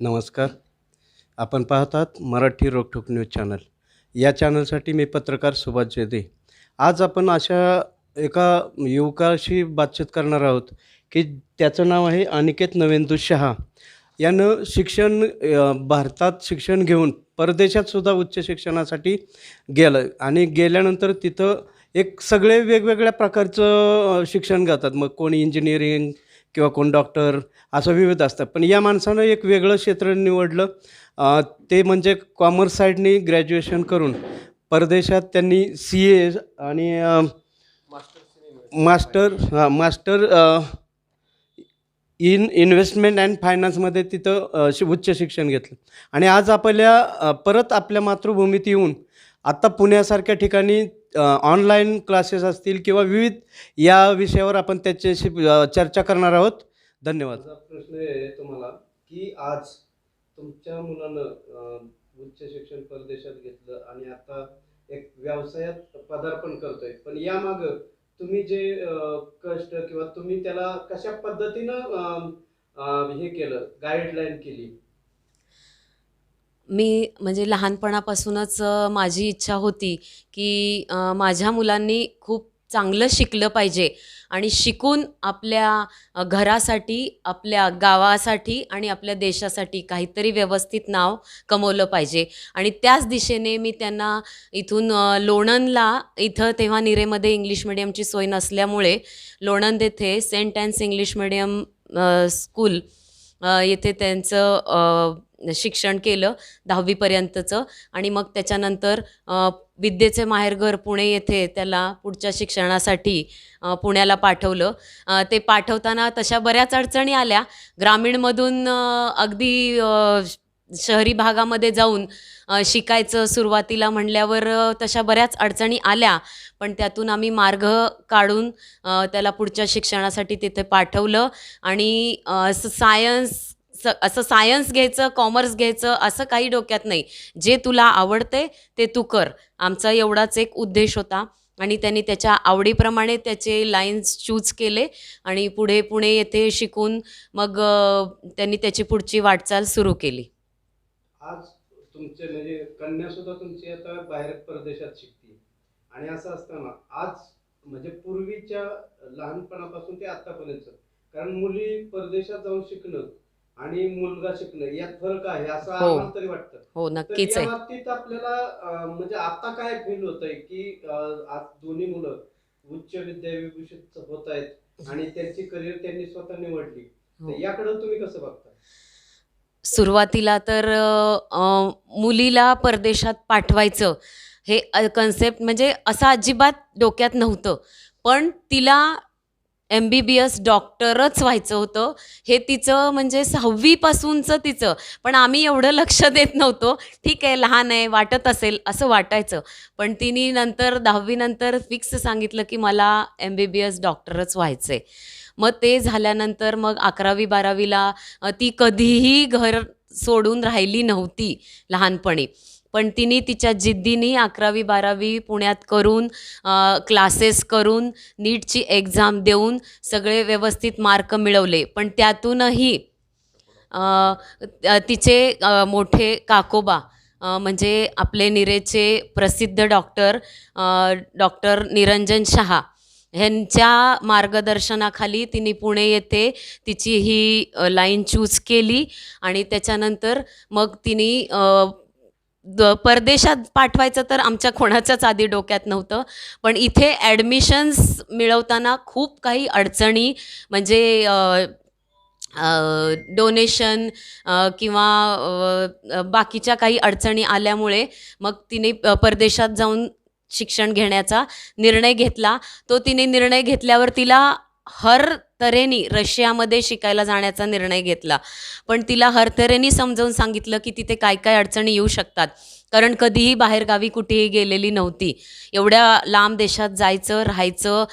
नमस्कार. आपण पाहतात मराठी रोकठोक न्यूज चॅनल. या चॅनलसाठी मी पत्रकार सुभाष जेदे. आज आपण अशा एका युवकाशी बातचीत करणार आहोत की त्याचं नाव आहे अनिकेत नवेंदू शहा. यानं शिक्षण भारतात शिक्षण घेऊन परदेशातसुद्धा उच्च शिक्षणासाठी गेलं आणि गेल्यानंतर तिथं एक सगळे वेगवेगळ्या प्रकारचं शिक्षण घेतात. मग कोणी इंजिनिअरिंग किंवा कोण डॉक्टर असं विविध असतं. पण या माणसानं एक वेगळं क्षेत्र निवडलं. ते म्हणजे कॉमर्स साईडनी ग्रॅज्युएशन करून परदेशात त्यांनी सी ए आणि मास्टर हां मास्टर इन इन्व्हेस्टमेंट अँड फायनान्समध्ये तिथं उच्च शिक्षण घेतलं. आणि आज आपल्या परत आपल्या मातृभूमीत येऊन आत्ता पुण्यासारख्या ठिकाणी ऑनलाईन क्लासेस असतील किंवा विविध या विषयावर आपण त्याच्याशी चर्चा करणार आहोत. धन्यवाद. प्रश्न आहे तुम्हाला की आज तुमच्या मुलानं उच्च शिक्षण परदेशात घेतलं आणि आता एक व्यवसायात पदार्पण करतोय. पण यामागं तुम्ही जे कष्ट किंवा तुम्ही त्याला कशा पद्धतीनं हे केलं गाईडलाईन केली? मी म्हणजे लहानपणापासूनच माझी इच्छा होती की माझ्या मुलांनी खूप चांगलं शिकलं पाहिजे आणि शिकून आपल्या घरासाठी आपल्या गावासाठी आणि आपल्या देशासाठी काहीतरी व्यवस्थित नाव कमवलं पाहिजे. आणि त्याच दिशेने मी त्यांना इथून लोणंदला इथं तेव्हा निरेमध्ये इंग्लिश मिडियमची सोय नसल्यामुळे लोणंद येथे saint Ann's English medium school येथे त्यांचं शिक्षण केलं दहावीपर्यंतचं. आणि मग त्याच्यानंतर विद्येचे माहेरघर पुणे येथे त्याला पुढच्या शिक्षणासाठी पुण्याला पाठवलं. ते पाठवताना तशा बऱ्याच अडचणी आल्या. ग्रामीणमधून अगदी शहरी भागामध्ये जाऊन शिकायचं सुरुवातीला म्हणल्यावर तशा बऱ्याच अडचणी आल्या. पण त्यातून आम्ही मार्ग काढून त्याला पुढच्या शिक्षणासाठी तिथे पाठवलं. आणि सायन्स स असं सायन्स घ्यायचं कॉमर्स घ्यायचं असं काही डोक्यात नाही. जे तुला आवडते ते तू कर. आमचा एवढाच एक उद्देश होता. आणि त्यांनी त्याच्या आवडीप्रमाणे त्याचे लाईन्स चूज केले. आणि पुढे पुणे येथे शिकून मग त्यांनी त्याची पुढची वाटचाल सुरू केली. आज तुमचे म्हणजे कन्या सुद्धा तुमची आता बाहेर परदेशात शिकते आणि असं असताना आज म्हणजे पूर्वीच्या लहानपणापासून ते आतापर्यंत. कारण मुली परदेशात जाऊन शिकणं आणि मुलगा शिकणं यात फरक आहे असं हो. आम्हाला तरी वाटतं. हो तर नक्कीच या आहे. बाबतीत आपल्याला अं, म्हणजे आता काय फील होत आहे की अं, आज दोन्ही मुलं उच्च विद्याविभूषित होत आहेत आणि त्यांची करिअर त्यांनी स्वतः निवडली. हो. तर याकडे तुम्ही कसं बघता? सुरुवातीला तर अ, मुलीला परदेशात पाठवायचं हे कन्सेप्ट म्हणजे असं अजिबात डोक्यात नव्हतं. पण तिला एम बी बी एस डॉक्टरच व्हायचं होतं. हे तिचं म्हणजे सहावीपासूनचं तिचं. पण आम्ही एवढं लक्ष देत नव्हतो. ठीक आहे लहान आहे वाटत असेल असं वाटायचं. पण तिने नंतर दहावीनंतर फिक्स सांगितलं की मला एम बी बी एस डॉक्टरच व्हायचं आहे मग ते झाल्यानंतर मग अकरावी बारावीला ती कधीही घर सोडून राहिली नव्हती लहानपणी. पण तिने तिच्या जिद्दीनी अकरावी बारावी पुण्यात करून क्लासेस करून नीटची एक्झाम देऊन सगळे व्यवस्थित मार्क मिळवले. पण त्यातूनही तिचे मोठे काकोबा म्हणजे आपले निरेचे प्रसिद्ध डॉक्टर डॉक्टर निरंजन शहा ह्यांच्या मार्गदर्शनाखाली तिने पुणे येथे तिची ही लाईन चूज केली आणि त्याच्यानंतर मग तिने द परदेशात पाठवायचं तर आमच्या कोणाच्याच आधी डोक्यात नव्हतं. पण इथे ॲडमिशन्स मिळवताना खूप काही अडचणी म्हणजे डोनेशन किंवा बाकीच्या काही अडचणी आल्यामुळे मग तिने परदेशात जाऊन शिक्षण घेण्याचा निर्णय घेतला. तो तिने निर्णय घेतल्यावर तिला हर तऱ्हेने रशियामध्ये शिकायला जाण्याचा निर्णय घेतला. पण तिला हर तऱ्हेने समजावून सांगितलं की तिथे काय काय अडचणी येऊ शकतात. कारण कधीही बाहेरगावी कुठेही गेलेली नव्हती. एवढ्या लांब देशात जायचं राहायचं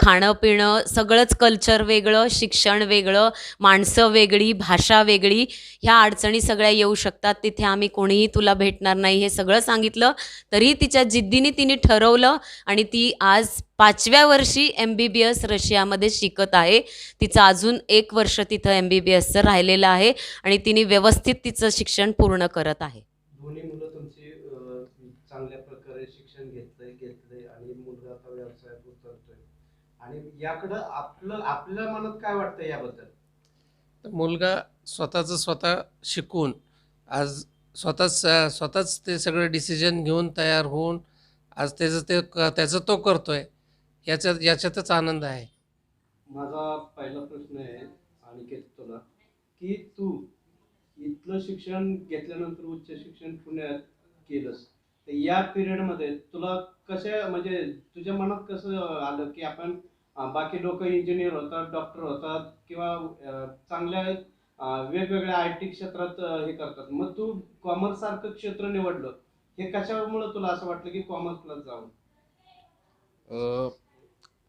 खाणं पिणं सगळंच कल्चर वेगळं शिक्षण वेगळं माणसं वेगळी भाषा वेगळी ह्या अडचणी सगळ्या येऊ शकतात. तिथे आम्ही कोणीही तुला भेटणार नाही हे सगळं सांगितलं. तरी तिच्या जिद्दीने तिने ठरवलं आणि ती आज पाचव्या वर्षी एम बी बी एस रशियामध्ये शिकत आहे. तिचं अजून एक वर्ष तिथं एम बी बी एसचं राहिलेलं आहे आणि तिने व्यवस्थित तिचं शिक्षण पूर्ण करत आहे दोन्ही मुलं तुमची अ, चांगल्या प्रकारे शिक्षण घेतलंय घेतलंय आणि मुलगा आता व्यवसायात उतरतोय आणि याकडं आपलं आपल्या मनात काय वाटतं याबद्दल? तर मुलगा स्वतःचं स्वतः शिकून आज स्वतःच स्वतःच ते सगळं डिसिजन घेऊन तयार होऊन आज त्याचं ते क- त्याचं तो करतोय याच्यात याच्यातच आनंद आहे. माझा पहिला प्रश्न आहे अनिकेत तुला की तू इथलं शिक्षण घेतल्यानंतर उच्च शिक्षण पुण्यात केलंस तर या पिरियडमध्ये तुला कशा म्हणजे तुझ्या मनात कसं आलं की आपण बाकी लोक इंजिनियर होतात डॉक्टर होतात किंवा चांगल्या वेगवेगळ्या आय टी क्षेत्रात हे करतात. मग तू कॉमर्स सारखं क्षेत्र निवडलं हे कशामुळे तुला असं वाटलं की कॉमर्सला जाऊन?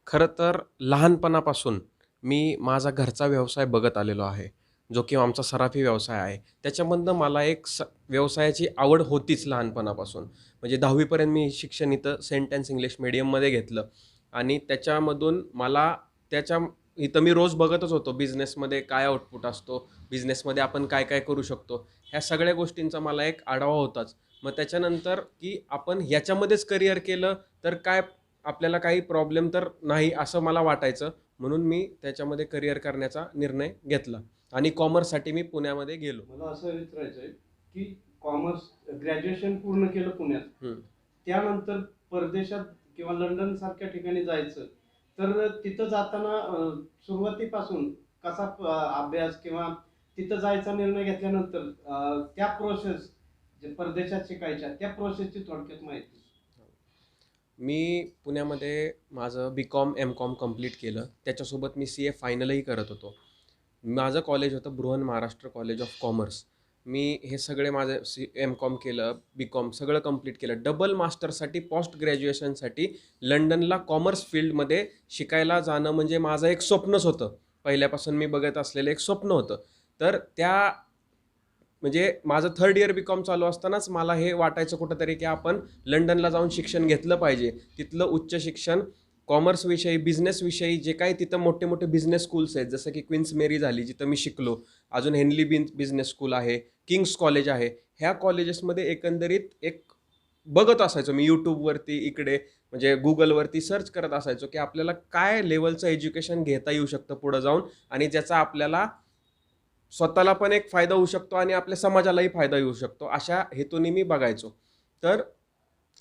खरं तर लहानपणापासून मी माझा घरचा व्यवसाय बघत आलेलो आहे जो की आमचा सराफी व्यवसाय आहे. त्याच्यामधनं मला एक स व्यवसायाची आवड होतीच लहानपणापासून. म्हणजे दहावीपर्यंत मी शिक्षण इथं सेंट अँड इंग्लिश मिडियममध्ये घेतलं. आणि त्याच्यामधून मला त्याच्या इथं मी रोज बघतच होतो बिझनेसमध्ये काय आउटपुट असतो बिझनेसमध्ये आपण काय काय करू शकतो. ह्या सगळ्या गोष्टींचा मला एक आढावा होताच. मग त्याच्यानंतर की आपण ह्याच्यामध्येच करिअर केलं तर काय आपल्याला काही प्रॉब्लेम तर नाही असं मला वाटायचं. म्हणून मी त्याच्यामध्ये करिअर करण्याचा निर्णय घेतला आणि कॉमर्ससाठी मी पुण्यामध्ये गेलो. मला असं विचारायचं आहे की कॉमर्स ग्रॅज्युएशन पूर्ण केलं पुण्यात. त्यानंतर परदेशात किंवा लंडन सारख्या ठिकाणी जायचं तर तिथं जाताना सुरुवातीपासून कसा अभ्यास किंवा तिथं जायचा निर्णय घेतल्यानंतर त्या प्रोसेस जे परदेशात शिकायच्या त्या प्रोसेसची थोडक्यात माहिती. मी पुण्यामध्ये माझं B com M com complete केलं. त्याच्यासोबत मी सी ए फायनलही करत होतो. माझं कॉलेज होतं Brihan Maharashtra college of commerce मी हे सगळे माझं सी एम कॉम केलं बी कॉम सगळं कंप्लीट केलं. डबल मास्टरसाठी पोस्ट ग्रॅज्युएशनसाठी लंडनला कॉमर्स फील्डमध्ये शिकायला जाणं म्हणजे माझं एक स्वप्नच होतं. पहिल्यापासून मी बघत असलेलं एक स्वप्न होतं. तर त्या म्हणजे माझं थर्ड इयर बी कॉम चालू असतानाच मला हे वाटायचं कुठंतरी की आपण लंडनला जाऊन शिक्षण घेतलं पाहिजे. तिथलं उच्च शिक्षण कॉमर्सविषयी बिझनेसविषयी जे काही तिथं मोठे मोठे बिझनेस स्कूल्स आहेत जसं की क्वीन्स मेरी झाली जिथं मी शिकलो. अजून हेनली बिन बिझनेस स्कूल आहे किंग्स कॉलेज आहे. ह्या कॉलेजेसमध्ये एकंदरीत एक बघत असायचो मी यूट्यूबवरती इकडे म्हणजे गुगलवरती सर्च करत असायचो की आपल्याला काय लेवलचं एज्युकेशन घेता येऊ शकतं पुढं जाऊन आणि ज्याचा आपल्याला स्वतःला पण एक फायदा होऊ शकतो आणि आपल्या समाजालाही फायदा येऊ शकतो अशा हेतूने मी बघायचो. तर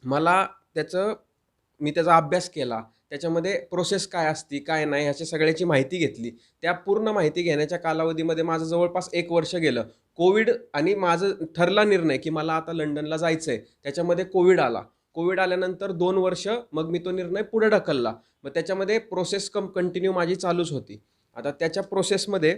मला त्याचं मी त्याचा अभ्यास केला. त्याच्यामध्ये प्रोसेस काय असती काय नाही ह्याच्या सगळ्याची माहिती घेतली. त्या पूर्ण माहिती घेण्याच्या कालावधीमध्ये माझं जवळपास एक वर्ष गेलं. कोविड आणि माझं ठरला निर्णय की मला आता लंडनला जायचं आहे त्याच्यामध्ये कोविड आला. कोविड आल्यानंतर दोन वर्ष मग मी तो निर्णय पुढे ढकलला. मग त्याच्यामध्ये प्रोसेस कम कंटिन्यू माझी चालूच होती. आता त्याच्या प्रोसेसमध्ये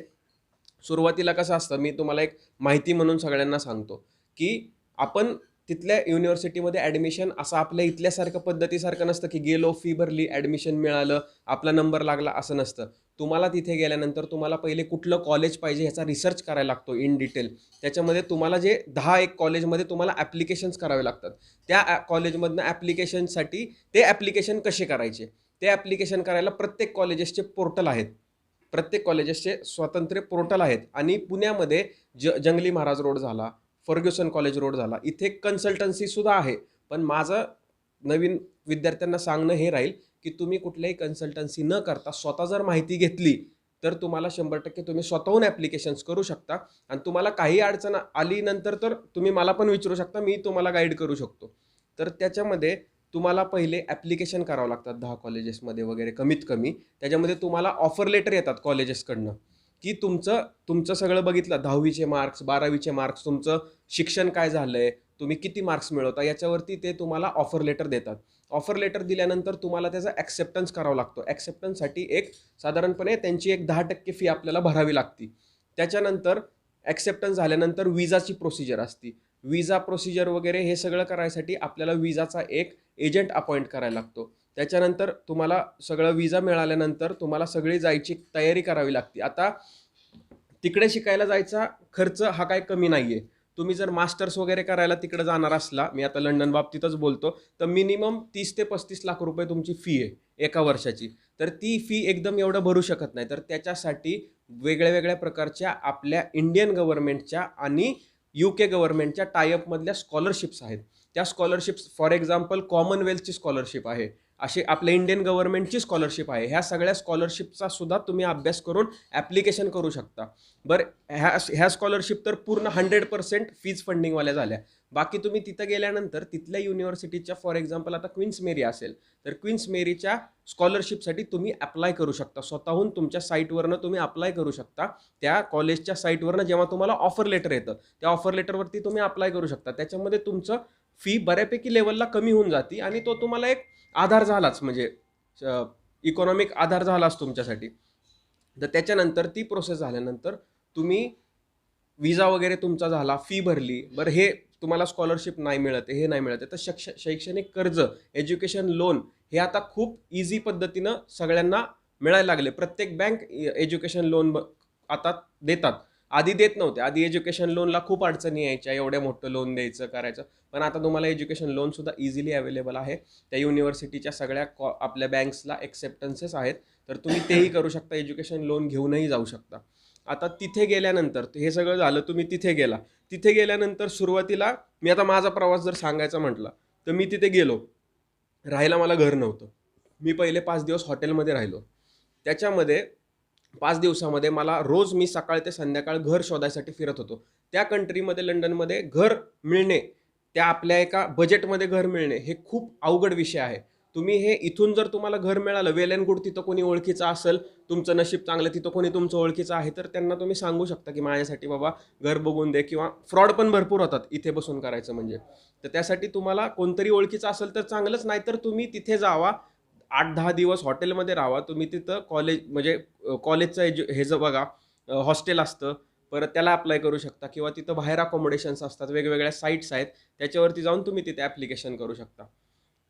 सुरुवातीला कसं असतं मी तुम्हाला एक माहिती म्हणून सगळ्यांना सांगतो की आपण तिथल्या युनिव्हर्सिटीमध्ये ॲडमिशन असं आपल्या इथल्यासारखं पद्धतीसारखं नसतं की गेलो फी भरली ॲडमिशन मिळालं आपला नंबर लागला असं नसतं. तुम्हाला तिथे गेल्यानंतर तुम्हाला पहिले कुठलं कॉलेज पाहिजे ह्याचा रिसर्च करायला लागतो इन डिटेल त्याच्यामध्ये तुम्हाला जे दहा एक कॉलेजमध्ये तुम्हाला ॲप्लिकेशन्स करावे लागतात. त्या कॉलेजमधनं ॲप्लिकेशनसाठी ते ॲप्लिकेशन कसे करायचे? ते ॲप्लिकेशन करायला प्रत्येक कॉलेजेसचे पोर्टल आहेत. प्रत्येक कॉलेजेसचे स्वतंत्र पोर्टल आहेत. आणि पुण्यामध्ये ज जंगली महाराज रोड झाला फर्ग्युसन कॉलेज रोड झाला. इथे कन्सल्टन्सीसुद्धा आहे. पण माझं नवीन विद्यार्थ्यांना सांगणं हे राहील की तुम्ही कुठल्याही कन्सल्टन्सी न करता स्वतः जर माहिती घेतली तर तुम्हाला शंभर टक्के तुम्ही स्वतःहून ॲप्लिकेशन्स करू शकता. आणि तुम्हाला काही अडचण आली नंतर तर तुम्ही मला पण विचारू शकता मी तुम्हाला गाईड करू शकतो. तर त्याच्यामध्ये तुम्हाला पहिले ॲप्लिकेशन करावं लागतात दहा कॉलेजेसमध्ये वगैरे कमीत कमी. त्याच्यामध्ये तुम्हाला ऑफर लेटर येतात कॉलेजेसकडनं की तुमचं तुमचं सगळं बघितलं दहावीचे मार्क्स बारावीचे मार्क्स तुमचं शिक्षण काय झालं आहे तुम्ही किती मार्क्स मिळवता याच्यावरती ते तुम्हाला ऑफर लेटर देतात. ऑफर लेटर दिल्यानंतर तुम्हाला त्याचा ॲक्सेप्टन्स करावा लागतो. ॲक्सेप्टन्ससाठी एक साधारणपणे त्यांची एक दहा टक्के फी आपल्याला भरावी लागती. त्याच्यानंतर ॲक्सेप्टन्स झाल्यानंतर विजाची प्रोसिजर असती. विजा प्रोसिजर वगैरे हे सगळं करायसाठी आपल्याला विजाचा एक एजंट अपॉइंट करायला लागतो. त्याच्यानंतर तुम्हाला सगळं विजा मिळाल्यानंतर तुम्हाला सगळी जायची तयारी करावी लागते. आता तिकडे शिकायला जायचा खर्च हा काय कमी नाही आहे तुम्ही जर मास्टर्स वगैरे करायला तिकडे जाणार असला मी आता लंडन बाबतीतच बोलतो तर मिनिमम तीस ते पस्तीस लाख रुपये तुमची फी आहे एका वर्षाची. तर ती फी एकदम एवढं भरू शकत नाही. तर त्याच्यासाठी वेगळ्या वेगळ्या प्रकारच्या आपल्या इंडियन गव्हर्नमेंटच्या आणि यू के गव्हर्नमेंटच्या टायअपमधल्या स्कॉलरशिप्स आहेत. त्या स्कॉलरशिप्स फॉर एक्झाम्पल कॉमनवेल्थची स्कॉलरशिप आहे. अशी आपल्या इंडियन गव्हर्नमेंटची स्कॉलरशिप आहे. ह्या सगळ्या स्कॉलरशिपचा सुद्धा तुम्ही अभ्यास करून ॲप्लिकेशन करू शकता. बरं ह्या ह्या स्कॉलरशिप तर पूर्ण हंड्रेड पर्सेंट फीज फंडिंगवाल्या झाल्या. बाकी तुम्ही तिथं गेल्यानंतर तिथल्या युनिव्हर्सिटीच्या फॉर एक्झाम्पल आता क्वीन्स मेरी असेल तर क्वीन्स मेरीच्या स्कॉलरशिपसाठी तुम्ही अप्लाय करू शकता. स्वतःहून तुमच्या साईटवरनं तुम्ही अप्लाय करू शकता. त्या कॉलेजच्या साईटवरनं जेव्हा तुम्हाला ऑफर लेटर येतं त्या ऑफर लेटरवरती तुम्ही अप्लाय करू शकता. त्याच्यामध्ये तुमचं फी बऱ्यापैकी लेवलला कमी होऊन जाते आणि तो तुम्हाला एक आधार झालाच म्हणजे इकॉनॉमिक आधार झालाच तुमच्यासाठी. तर त्याच्यानंतर ती प्रोसेस झाल्यानंतर तुम्ही विजा वगैरे तुमचा झाला फी भरली. बरं हे तुम्हाला स्कॉलरशिप नाही मिळत हे नाही मिळत. तर शक्ष शैक्षणिक कर्ज एज्युकेशन लोन हे आता खूप इझी पद्धतीनं सगळ्यांना मिळायला लागले. प्रत्येक बँक एज्युकेशन लोन आता देतात. आधी देत नव्हते. आधी एज्युकेशन लोनला खूप अडचणी यायच्या. एवढ्या मोठं लोन द्यायचं करायचं. पण आता तुम्हाला एज्युकेशन लोनसुद्धा इझिली अवेलेबल आहे. त्या युनिव्हर्सिटीच्या सगळ्या कॉ आपल्या बँक्सला एक्सेप्टन्सेस आहेत. तर तुम्ही तेही करू शकता. एज्युकेशन लोन घेऊनही जाऊ शकता. आता तिथे गेल्यानंतर हे सगळं झालं तुम्ही तिथे गेला. तिथे गेल्यानंतर सुरुवातीला मी आता माझा प्रवास जर सांगायचा म्हटला तर मी तिथे गेलो. राहायला मला घर नव्हतं. मी पहिले पाच दिवस हॉटेलमध्ये राहिलो. त्याच्यामध्ये पाच दिवसामध्ये मला रोज मी सकाळ ते संध्याकाळ घर शोधायसाठी फिरत होतो. त्या कंट्रीमध्ये लंडनमध्ये घर मिळणे त्या आपल्या एका बजेटमध्ये घर मिळणे हे खूप अवघड विषय आहे. तुम्ही हे इथून जर तुम्हाला घर मिळालं वेल अँड गुड तिथं कोणी ओळखीचं असेल तुमचं नशीब चांगलं तिथं कोणी तुमचं ओळखीचं आहे तर त्यांना तुम्ही सांगू शकता की माझ्यासाठी बाबा घर बघून दे किंवा फ्रॉड पण भरपूर होतात इथे बसून करायचं म्हणजे. तर त्यासाठी तुम्हाला कोणतरी ओळखीचं असेल तर चांगलंच नाही तर तुम्ही तिथे जावा आठ दहा दिवस हॉटेलमध्ये राहा तुम्ही तिथं कॉलेज म्हणजे कॉलेजचं एज्यु हे जर बघा हॉस्टेल असतं परत त्याला अप्लाय करू शकता किंवा तिथं बाहेर अकॉमोडेशन्स असतात वेगवेगळ्या साईट्स आहेत त्याच्यावरती जाऊन तुम्ही तिथे ॲप्लिकेशन करू शकता.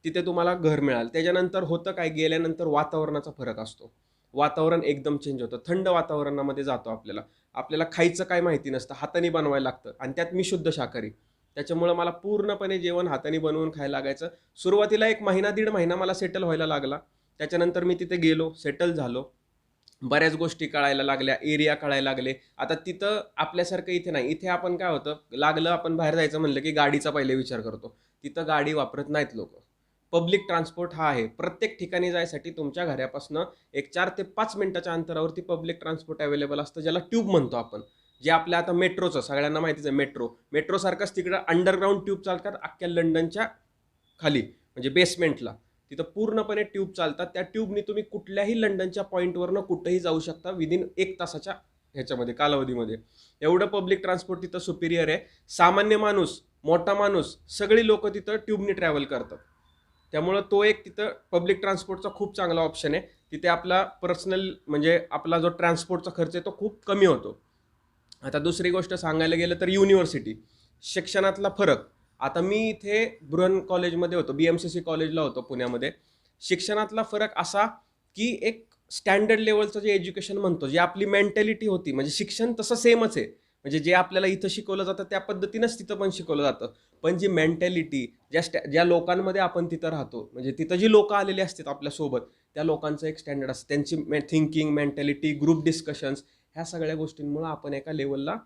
तिथे तुम्हाला घर मिळाल. त्याच्यानंतर होतं काय? गेल्यानंतर वातावरणाचा फरक असतो. वातावरण एकदम चेंज होतं. थंड वातावरणामध्ये जातो आपल्याला. आपल्याला खायचं काय माहिती नसतं. हाताने बनवायला लागतं. आणि त्यात मी शुद्ध शाकाहारी. त्याच्यामुळं मला पूर्णपणे जेवण हाताने बनवून खायला लागायचं. सुरुवातीला एक महिना दीड महिना मला सेटल व्हायला लागला. त्याच्यानंतर मी तिथे गेलो. सेटल झालो. बऱ्याच गोष्टी कळायला लागल्या. एरिया कळायला लागले. आता तिथं आपल्यासारखं इथे नाही. इथे आपण काय होतं? लागलं आपण बाहेर जायचं म्हणलं की गाडीचा पहिले विचार करतो. तिथं गाडी वापरत नाहीत लोक. पब्लिक ट्रान्सपोर्ट हा आहे. प्रत्येक ठिकाणी जायसाठी तुमच्या घरापासनं एक चार ते पाच मिनिटाच्या अंतरावरती पब्लिक ट्रान्सपोर्ट अवेलेबल असतं ज्याला ट्यूब म्हणतो आपण. जे आपल्या आता मेट्रोचं सगळ्यांना माहितीच आहे मेट्रो. मेट्रोसारखंच तिकडं अंडरग्राऊंड ट्यूब चालतात अख्ख्या लंडनच्या खाली म्हणजे बेसमेंटला. तिथं पूर्णपणे ट्यूब चालतात. त्या ट्यूबनी तुम्ही कुठल्याही लंडनच्या पॉईंटवरनं कुठंही जाऊ शकता विदिन एक तासाच्या ह्याच्यामध्ये कालावधीमध्ये. एवढं पब्लिक ट्रान्सपोर्ट तिथं सुपिरियर आहे. सामान्य माणूस मोठा माणूस सगळी लोक तिथं ट्यूबनी ट्रॅव्हल करतात. त्यामुळं तो एक तिथं पब्लिक ट्रान्सपोर्टचा खूप चांगला ऑप्शन आहे. तिथे आपला पर्सनल म्हणजे आपला जो ट्रान्सपोर्टचा खर्च आहे तो खूप कमी होतो. आता दुसरी गोष्ट सांगायला गेलं तर युनिव्हर्सिटी शिक्षणातला फरक. आता मी इथे बृहन कॉलेजमध्ये होतो बी एम सी सी कॉलेजला होतो पुण्यामध्ये. शिक्षणातला फरक असा की एक स्टँडर्ड लेवलचं जे एज्युकेशन म्हणतो जे आपली मेंटॅलिटी होती म्हणजे शिक्षण तसं सेमच आहे. म्हणजे जे आपल्याला इथं शिकवलं जातं त्या पद्धतीनंच तिथं पण शिकवलं जातं. पण जी मेंटॅलिटी ज्या स्टॅ ज्या लोकांमध्ये आपण तिथं राहतो म्हणजे तिथं जी लोकं आलेली असतात आपल्यासोबत त्या लोकांचं एक स्टँडर्ड असतं. त्यांची मे थिंकिंग मेंटॅलिटी ग्रुप डिस्कशन्स ह्या सगळ्या गोष्टींमुळं आपण एका लेवलला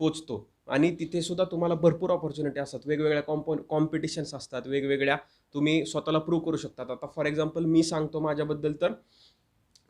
पोचतो. आणि तिथे सुद्धा तुम्हाला भरपूर ऑपॉर्च्युनिटी असतात. वेगवेगळ्या कॉम्पो कॉम्पिटिशन्स असतात. वेगवेगळ्या तुम्ही स्वतःला प्रूव्ह करू शकतात. आता फॉर एक्झाम्पल मी सांगतो माझ्याबद्दल तर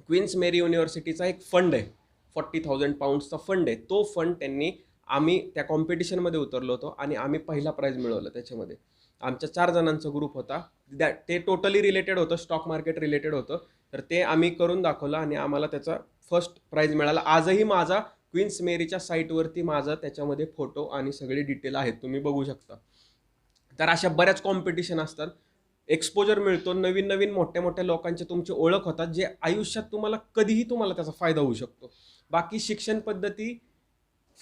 क्वीन्स मेरी युनिव्हर्सिटीचा एक फंड आहे. फॉर्टी थाउजंड पाऊंड्सचा फंड आहे. तो फंड त्यांनी आम्ही त्या कॉम्पिटिशनमध्ये उतरलो होतो आणि आम्ही पहिला प्राईज मिळवलं त्याच्यामध्ये. आमच्या चार जणांचा ग्रुप होता. द्या ते टोटली रिलेटेड होतं स्टॉक मार्केट रिलेटेड होतं. तर ते आम्ही करून दाखवलं आणि आम्हाला त्याचा फर्स्ट प्राईज मिळाला. आजही माझा क्वीन्स मेरीच्या साईटवरती माझा त्याच्यामध्ये फोटो आणि सगळी डिटेल आहेत. तुम्ही बघू शकता. तर अशा बऱ्याच कॉम्पिटिशन असतात. एक्सपोजर मिळतो. नवीन नवीन मोठ्या मोठ्या लोकांचे तुमची ओळख होतात जे आयुष्यात तुम्हाला कधीही तुम्हाला त्याचा फायदा होऊ शकतो. बाकी शिक्षण पद्धती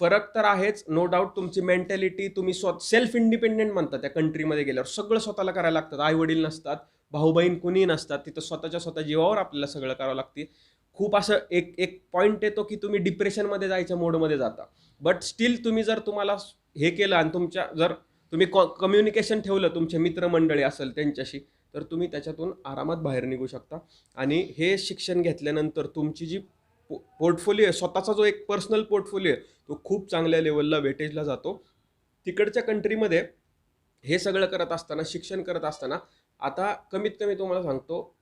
फरक तर आहेच. नो डाऊट तुमची मेंटॅलिटी तुम्ही स्वत सेल्फ इंडिपेंडेंट म्हणता त्या कंट्रीमध्ये गेल्यावर. सगळं स्वतःला करायला लागतं आई वडील नसतात भाऊ बहीण कुणी नसतात तिथं स्वतःच्या स्वतः जीवावर आपल्याला सगळं करावं लागते. खूप असं एक एक पॉईंट येतो की तुम्ही डिप्रेशनमध्ये जायच्या मोडमध्ये जाता. बट स्टील तुम्ही जर तुम्हाला हे केलं आणि तुमच्या जर तुम्ही कॉ कम्युनिकेशन ठेवलं तुमचे मित्रमंडळी असेल त्यांच्याशी तर तुम्ही त्याच्यातून आरामात बाहेर निघू शकता. आणि हे शिक्षण घेतल्यानंतर तुमची जी पो पोर्टफोलिओ आहे. स्वतःचा जो एक पर्सनल पोर्टफोलिओ आहे तो खूप चांगल्या लेवलला वेटेजला जातो. तिकडच्या कंट्रीमध्ये हे सगळं करत असताना शिक्षण करत असताना आता कमीत कमी तुम्हाला सांगतो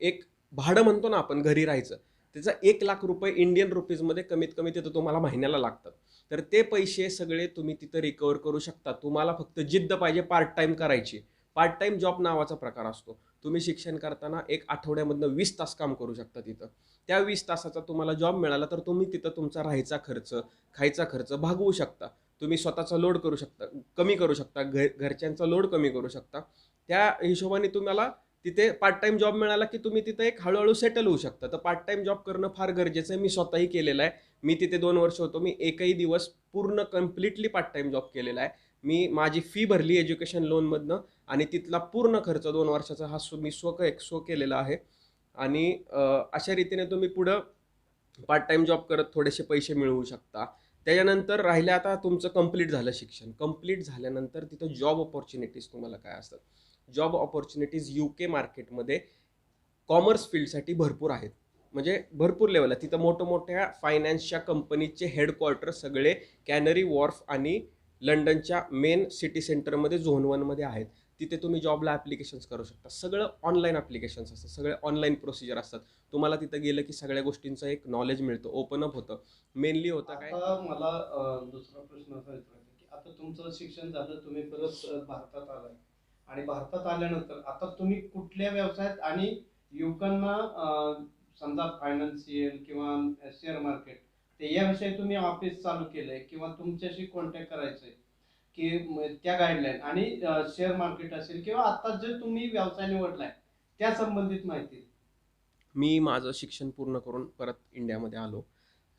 एक भाडं म्हणतो ना आपण घरी राहायचं. त्याचं एक लाख रुपये इंडियन रुपीजमध्ये कमीत कमी तिथं तुम्हाला महिन्याला लागतात. तर ते पैसे सगळे तुम्ही तिथं रिकवर करू शकता. तुम्हाला फक्त जिद्द पाहिजे पार्ट टाईम करायची. पार्ट टाईम जॉब नावाचा प्रकार असतो. तुम्ही शिक्षण करताना एक आठवड्यामधनं वीस तास काम करू शकता तिथं. त्या वीस तासाचा तुम्हाला जॉब मिळाला तर तुम्ही तिथं तुमचा राहायचा खर्च खायचा खर्च भागवू शकता. तुम्ही स्वतःचा लोड करू शकता कमी करू शकता घर घरच्यांचा लोड कमी करू शकता. त्या हिशोबाने तुम्हाला तिथे पार्ट टाईम जॉब मिळाला की तुम्ही तिथे एक हळूहळू सेटल होऊ शकता. तर पार्ट टाईम जॉब करणं फार गरजेचं आहे. मी स्वतःही केलेलं आहे. मी तिथे दोन वर्ष होतो. मी एकही दिवस पूर्ण कम्प्लिटली पार्ट टाईम जॉब केलेला आहे. मी माझी फी भरली एज्युकेशन लोनमधनं आणि तिथला पूर्ण खर्च दोन वर्षाचा हा सु मी स्वक एक स्व केलेला आहे. आणि अशा रीतीने तुम्ही पुढं पार्ट टाईम जॉब करत थोडेसे पैसे मिळवू शकता. त्याच्यानंतर राहिलं आता तुमचं कंप्लीट झालं शिक्षण. कंप्लीट झाल्यानंतर तिथं जॉब ऑपॉर्च्युनिटीज तुम्हाला काय असतात? जॉब ऑपॉर्च्युनिटीज यू के मार्केटमध्ये कॉमर्स फील्डसाठी भरपूर आहेत. म्हणजे भरपूर लेवल आहे तिथं मोठमोठ्या फायनान्सच्या कंपनीचे हेडक्वार्टर सगळे कॅनरी वॉर्फ आणि लंडनच्या मेन सिटी सेंटरमध्ये झोन वनमध्ये आहेत. तिथे तुम्ही जॉबला ॲप्लिकेशन्स करू शकता. सगळं ऑनलाईन ॲप्लिकेशन्स असतात. सगळे ऑनलाईन प्रोसिजर असतात. तुम्हाला तिथं गेलं की सगळ्या गोष्टींचं एक नॉलेज मिळतं ओपन अप होतं. मेनली होतं काय? मला दुसरा प्रश्न असा विचारायचा की आता तुमचं शिक्षण झालं तुम्ही परत भारतात आलाय. आणि भारतात आल्यानंतर आता तुम्ही कुठल्या व्यवसायात आणि युवकांना समजा फायनान्शियल किंवा शेअर मार्केट ते याविषयी तुम्ही ऑफिस चालू केलंय किंवा तुमच्याशी कॉन्टॅक्ट करायचंय की त्या गाईडलाईन आणि शेअर मार्केट असेल किंवा आता जे तुम्ही व्यवसाय निवडलाय त्या संबंधित माहिती मी माझं शिक्षण पूर्ण करून परत इंडियामध्ये आलो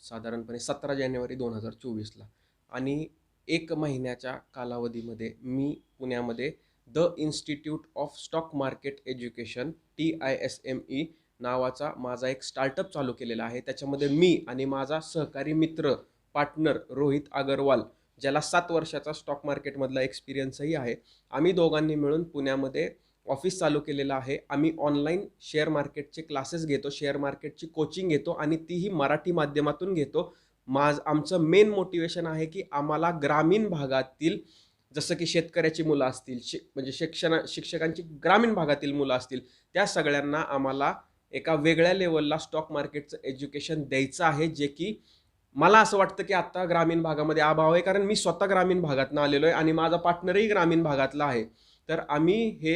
साधारणपणे सतरा जानेवारी दोन हजार चोवीसला. आणि एक महिन्याच्या कालावधीमध्ये मी पुण्यामध्ये the institute of stock market education T I S M E नावाचा माझा एक स्टार्टअप चालू केलेला आहे. त्याच्यामध्ये मी आणि माझा सहकारी मित्र पार्टनर रोहित अगरवाल ज्याला सात वर्षाचा स्टॉक मार्केटमधला एक्सपिरियन्सही आहे आम्ही दोघांनी मिळून पुण्यामध्ये ऑफिस चालू केलेलं आहे. आम्ही ऑनलाईन शेअर मार्केटचे क्लासेस घेतो शेअर मार्केटची कोचिंग घेतो आणि तीही मराठी माध्यमातून घेतो. माझ आमचं मेन मोटिवेशन आहे की आम्हाला ग्रामीण भागातील जसं की शेतकऱ्याची मुलं असतील शि म्हणजे शिक्षणा शिक्षकांची ग्रामीण भागातील मुलं असतील त्या सगळ्यांना आम्हाला एका वेगळ्या लेवलला स्टॉक मार्केटचं एज्युकेशन द्यायचं आहे जे की मला असं वाटतं की आत्ता ग्रामीण भागामध्ये अभाव आहे कारण मी स्वतः ग्रामीण भागातनं आलेलो आहे आणि माझा पार्टनरही ग्रामीण भागातला आहे. तर आम्ही हे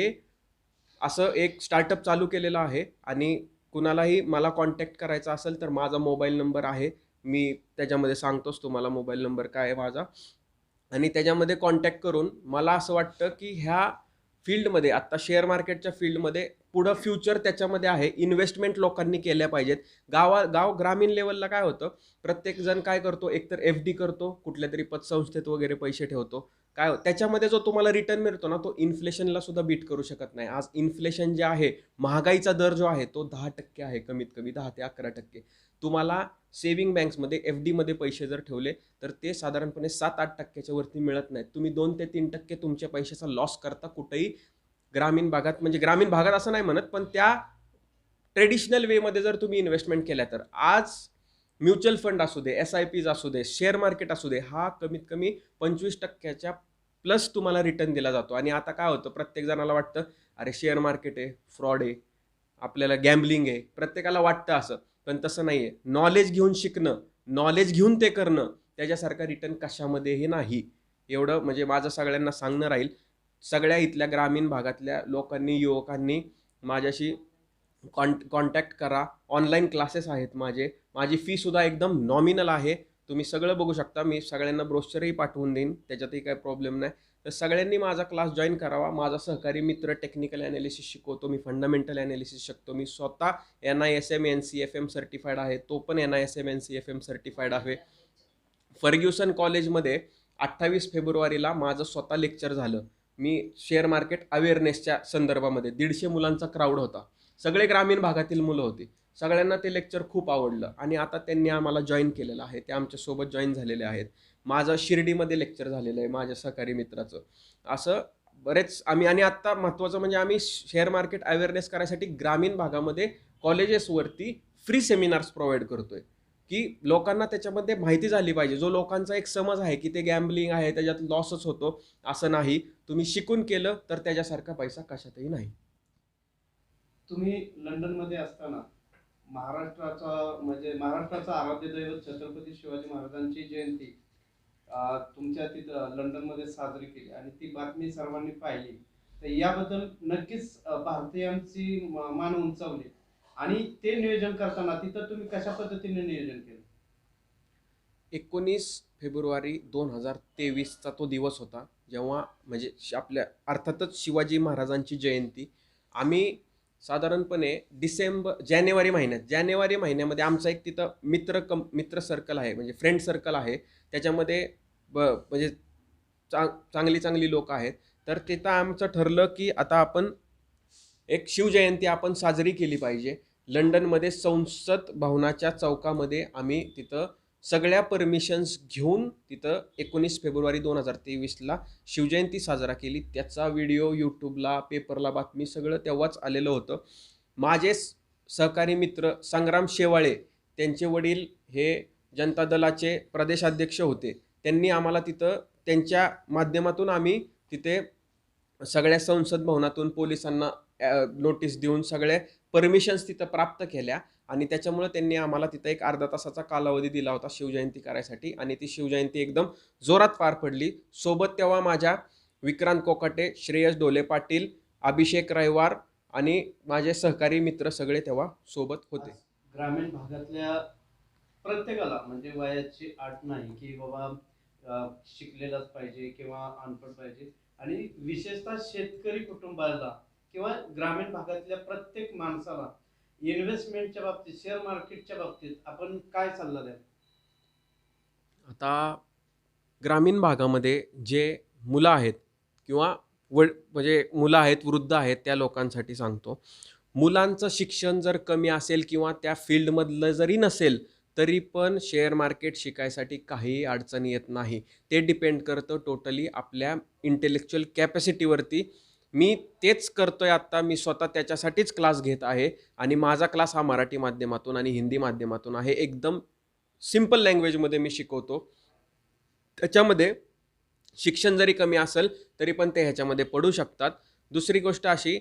असं एक स्टार्टअप चालू केलेलं आहे आणि कुणालाही मला कॉन्टॅक्ट करायचा असेल तर माझा मोबाईल नंबर आहे. मी त्याच्यामध्ये सांगतोच तुम्हाला मोबाईल नंबर काय आहे माझा. आणि त्याच्यामध्ये कॉन्टॅक्ट करून मला असं वाटतं की ह्या फील्डमध्ये आत्ता शेअर मार्केटच्या फील्डमध्ये पुढं फ्युचर त्याच्यामध्ये आहे. इन्व्हेस्टमेंट लोकांनी केल्या पाहिजेत. गावा गाव ग्रामीण लेवलला काय होतं? प्रत्येकजण काय करतो? एकतर एफ डी करतो कुठल्या तरी पतसंस्थेत वगैरे पैसे ठेवतो. काय हो, त्याच्यामध्ये जो तुम्हाला रिटर्न मिळतो ना तो इन्फ्लेशनला सुद्धा बीट करू शकत नाही. आज इन्फ्लेशन जे आहे महागाईचा दर जो आहे तो दहा टक्के आहे कमीत कमी दहा ते अकरा टक्के. तुम्हाला सेव्हिंग बँक्समध्ये एफ डीमध्ये पैसे जर ठेवले तर ते साधारणपणे सात आठ टक्क्याच्या वरती मिळत नाहीत. तुम्ही दोन ते तीन टक्के तुमच्या पैशाचा लॉस करता कुठेही ग्रामीण भागात म्हणजे ग्रामीण भागात असं नाही म्हणत पण त्या ट्रेडिशनल वेमध्ये जर तुम्ही इन्व्हेस्टमेंट केल्या तर. आज म्युच्युअल फंड असू दे एस आय पीज असू दे शेअर मार्केट असू दे हा कमीत कमी पंचवीस टक्क्याच्या प्लस तुम्हाला रिटर्न दिला जातो. आणि आता काय होतं प्रत्येक जणाला वाटतं अरे शेअर मार्केट आहे फ्रॉड आहे आपल्याला गॅम्बलिंग आहे. प्रत्येकाला वाटतं असं पण तसं नाही आहे नॉलेज घेऊन शिकणं नॉलेज घेऊन ते करणं त्याच्यासारखा रिटर्न कशामध्येही नाही. एवढं म्हणजे माझं सगळ्यांना सांगणं राहील. सगळ्या इथल्या ग्रामीण भागातल्या लोकांनी युवकांनी माझ्याशी कॉन कॉन्टॅक्ट करा. ऑनलाईन क्लासेस आहेत माझे. माझी फीसुद्धा एकदम नॉमिनल आहे. तुम्ही सगळं बघू शकता. मी सगळ्यांना ब्रोशरही पाठवून देईन. त्याच्यातही काही प्रॉब्लेम नाही. तर सगळ्यांनी माझा क्लास जॉईन करावा. माझा सहकारी मित्र टेक्निकल ॲनालिसिस शिकवतो. मी फंडामेंटल ॲनालिसिस शिकतो. मी स्वतः N I S M N C F M certified आहे. तो पण N I S M N C F M certified आहे. फर्ग्युसन कॉलेजमध्ये अठ्ठावीस फेब्रुवारीला माझं स्वतः लेक्चर झालं. मी शेअर मार्केट अवेअरनेसच्या संदर्भामध्ये दीडशे मुलांचा क्राऊड होता. सगळे ग्रामीण भागातील मुलं होती. सगळ्यांना ते लेक्चर खूप आवडलं. आणि आता त्यांनी आम्हाला जॉईन केलेलं आहे. ते आमच्यासोबत जॉईन झालेले आहेत. माझं शिर्डीमध्ये लेक्चर झालेलं आहे माझ्या सहकारी मित्राचं. असं बरेच आम्ही आणि आत्ता महत्त्वाचं म्हणजे आम्ही शेअर मार्केट अवेअरनेस करायसाठी ग्रामीण भागामध्ये कॉलेजेसवरती फ्री सेमिनार्स प्रोव्हाइड करतो आहे की लोकांना त्याच्यामध्ये माहिती झाली पाहिजे. जो लोकांचा एक समज आहे की ते गॅम्बलिंग आहे त्याच्यात लॉसच होतो असं नाही. तुम्ही शिकून केलं तर त्याच्यासारखा पैसा कशातही नाही. तुम्ही लंडनमध्ये असताना महाराष्ट्राचा म्हणजे महाराष्ट्राचा आराध्य दैवत छत्रपती शिवाजी महाराजांची जयंती तुमच्या तिथं लंडनमध्ये साजरी केली आणि ती बातमी सर्वांनी पाहिली तर याबद्दल नक्कीच भारतीयांची मान उंचावली. आणि ते नियोजन करताना तिथं तुम्ही कशा पद्धतीने नियोजन केलं? एकोणीस फेब्रुवारी दोन हजार तेवीसचा तो दिवस होता जेव्हा म्हणजे श- आपल्या अर्थातच शिवाजी महाराजांची जयंती. आम्ही साधारणपणे डिसेंबर जानेवारी महिन्यात जानेवारी महिन्यामध्ये आमचा एक तिथं मित्र कम मित्र सर्कल आहे म्हणजे फ्रेंड सर्कल आहे. त्याच्यामध्ये ब म्हणजे चांग चांगली चांगली लोक आहेत. तर तिथं आमचं ठरलं की आता आपण एक शिवजयंती आपण साजरी केली पाहिजे. लंडनमध्ये संसद भवनाच्या चौकामध्ये आम्ही तिथं सगळ्या परमिशन्स घेऊन तिथं एकोणीस फेब्रुवारी दोन हजार तेवीसला शिवजयंती साजरा केली. त्याचा व्हिडिओ यूट्यूबला पेपरला बातमी सगळं तेव्हाच आलेलं होतं. माझे सहकारी मित्र संग्राम शेवाळे त्यांचे वडील हे जनता दलाचे प्रदेशाध्यक्ष होते. त्यांनी आम्हाला तिथं त्यांच्या माध्यमातून आम्ही तिथे सगळ्या संसद भवनातून पोलिसांना नोटीस देऊन सगळ्या परमिशन्स तिथं प्राप्त केल्या आणि त्याच्यामुळे त्यांनी आम्हाला तिथं एक अर्धा तासाचा कालावधी दिला होता शिवजयंती करायसाठी. आणि ती शिवजयंती एकदम जोरात पार पडली. सोबत तेव्हा माझ्या विक्रांत कोकाटे श्रेयस डोले पाटील अभिषेक रविवार आणि माझे सहकारी मित्र सगळे तेव्हा सोबत होते. ग्रामीण भागातल्या प्रत्येकाला म्हणजे वयाची आठ नाही की बाबा शिकलेलाच पाहिजे किंवा अनपढ पाहिजे. आणि विशेषतः शेतकरी कुटुंबाला किंवा ग्रामीण भागातल्या प्रत्येक माणसाला इन्व्हेस्टमेंटच्या बाबतीत शेअर मार्केटच्या बाबतीत आपण काय सल्ला द्याल? आता ग्रामीण भागामध्ये जे मुलं आहेत किंवा व म्हणजे मुलं आहेत वृद्ध आहेत त्या लोकांसाठी सांगतो. मुलांचं शिक्षण जर कमी असेल किंवा त्या फील्डमधलं जरी नसेल तरी पण शेअर मार्केट शिकायसाठी काहीही अडचण येत नाही. ते डिपेंड करतं टोटली आपल्या इंटेलेक्च्युअल कॅपॅसिटीवरती मी तेच करतोय आत्ता मी स्वतः त्याच्यासाठीच क्लास घेत आहे आणि माझा क्लास हा मराठी माध्यमातून आणि हिंदी माध्यमातून आहे. एकदम सिंपल लँग्वेजमध्ये मी शिकवतो. त्याच्यामध्ये शिक्षण जरी कमी असेल तरी पण ते ह्याच्यामध्ये पडू शकतात. दुसरी गोष्ट अशी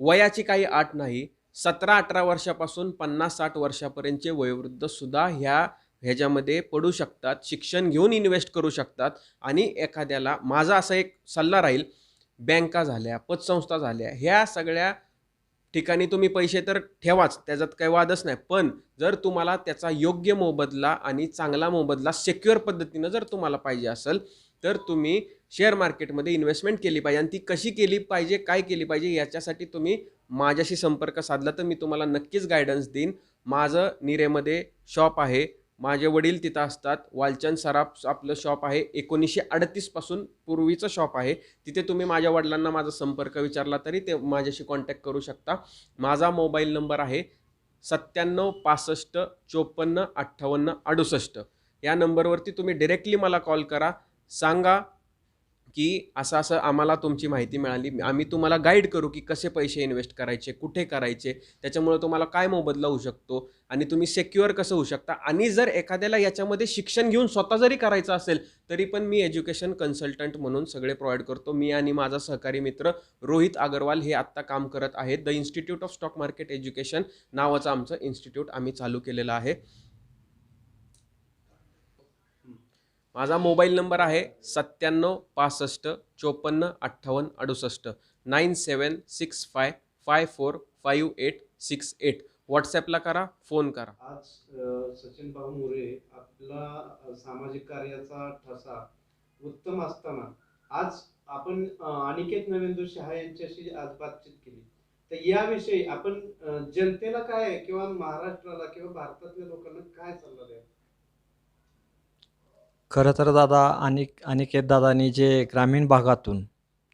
वयाची काही आट नाही सतरा अठरा वर्षापासून पन्नास साठ वर्षापर्यंतचे वयोवृद्ध सुद्धा ह्या ह्याच्यामध्ये पडू शकतात. शिक्षण घेऊन इन्व्हेस्ट करू शकतात आणि एखाद्याला माझा असा एक सल्ला राहील बँका झाल्या पतसंस्था झाल्या ह्या सगळ्या ठिकाणी तुम्ही पैसे तर ठेवाच त्याच्यात काही वादच नाही. पण जर तुम्हाला त्याचा योग्य मोबदला आणि चांगला मोबदला सेक्युअर पद्धतीनं जर तुम्हाला पाहिजे असेल तर तुम्ही शेअर मार्केटमध्ये इन्व्हेस्टमेंट केली पाहिजे आणि ती कशी केली पाहिजे काय केली पाहिजे याच्यासाठी तुम्ही माझ्याशी संपर्क साधला तर मी तुम्हाला नक्कीच गायडन्स देईन. माझं निरेमध्ये शॉप आहे. माझे वडील तिथं असतात. वालचंद सराफ आपलं शॉप आहे. एकोणीसशे अडतीसपासून पूर्वीचं शॉप आहे. तिथे तुम्ही माझ्या वडिलांना माझा संपर्क विचारला तरी ते माझ्याशी कॉन्टॅक्ट करू शकता. माझा मोबाईल नंबर आहे सत्त्याण्णव पासष्ट चोपन्न अठ्ठावन्न अडुसष्ट. या नंबरवरती तुम्ही डिरेक्टली मला कॉल करा. सांगा की असं असं आम्हाला तुमची माहिती मिळाली. आम्ही तुम्हाला गाईड करू की कसे पैसे इन्व्हेस्ट करायचे कुठे करायचे त्याच्यामुळे तुम्हाला काय मोबदला होऊ शकतो आणि तुम्ही सेक्युअर कसं होऊ शकता. आणि जर एखाद्याला याच्यामध्ये शिक्षण घेऊन स्वतः जरी करायचं असेल तरी पण मी एज्युकेशन कन्सल्टंट म्हणून सगळे प्रोव्हाइड करतो. मी आणि माझा सहकारी मित्र रोहित अगरवाल हे आत्ता काम करत आहेत. The institute of stock market education नावाचं आमचं इन्स्टिट्यूट आम्ही चालू केलेलं आहे. माझा मोबाईल नंबर आहे सत्त्याण्णव पासष्ट चोपन्न अठ्ठावन्न अडुसष्ट. Nine seven six five five four five eight six eight. व्हॉट्सॲपला करा फोन करा. आज अ, सचिन भाऊ मोरे आपला सामाजिक कार्याचा ठसा उत्तम असताना आज आपण अ, अनिकेत नवेंदू शहा यांच्याशी आज बातचीत केली. तर याविषयी आपण अ, जनतेला काय किंवा महाराष्ट्राला किंवा भारतातल्या लोकांना काय सल्ला द्या खरं तर दादा आणि अनिकेत दादानी जे ग्रामीण भागातून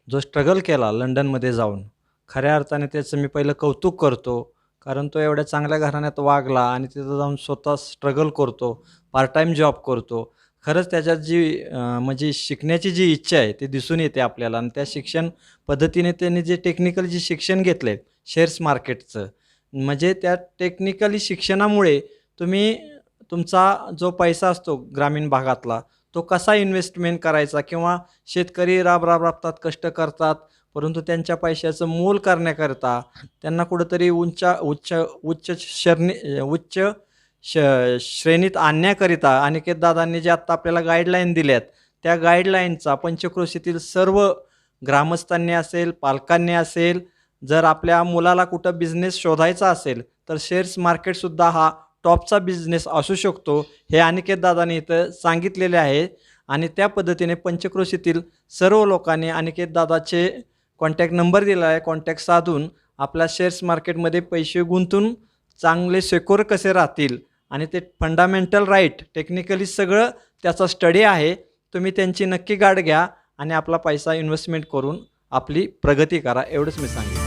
जो स्ट्रगल केला लंडनमध्ये जाऊन खऱ्या अर्थाने त्याचं मी पहिलं कौतुक करतो. कारण तो एवढ्या चांगल्या घराण्यात वागला आणि तिथं जाऊन स्वतः स्ट्रगल करतो पार्ट टाईम जॉब करतो. खरंच त्याच्यात जी म्हणजे शिकण्याची जी इच्छा आहे ती दिसून येते आपल्याला. आणि त्या शिक्षण पद्धतीने त्यांनी जे टेक्निकल जे शिक्षण घेतलं आहे शेअर्स मार्केटचं म्हणजे त्या टेक्निकली शिक्षणामुळे तुम्ही तुमचा जो पैसा असतो ग्रामीण भागातला तो कसा इन्व्हेस्टमेंट करायचा किंवा शेतकरी राब राब राबतात कष्ट करतात परंतु त्यांच्या पैशाचं मोल करण्याकरता त्यांना कुठंतरी उंचा उच्च उच्च शरणी उच्च श श्रेणीत आणण्याकरिता अनिकेत दादांनी जे आत्ता आपल्याला गाईडलाईन दिल्यात त्या गाईडलाईनचा पंचक्रोशीतील सर्व ग्रामस्थांनी असेल पालकांनी असेल जर आपल्या मुलाला कुठं बिझनेस शोधायचा असेल तर शेअर्स मार्केटसुद्धा हा टॉपचा बिझनेस असू शकतो हे अनिकेत दादांनी इथं सांगितलेले आहे. आणि त्या पद्धतीने पंचक्रोशीतील सर्व लोकांनी अनिकेत दादाचे कॉन्टॅक्ट नंबर दिला आहे. कॉन्टॅक्ट साधून आपल्या शेअर्स मार्केटमध्ये पैसे गुंतून चांगले सेक्युअर कसे राहतील? आणि ते फंडामेंटल राईट टेक्निकली सगळं त्याचा स्टडी आहे. तुम्ही त्यांची नक्की गाठ घ्या आणि आपला पैसा इन्व्हेस्टमेंट करून आपली प्रगती करा. एवढंच मी सांगेन.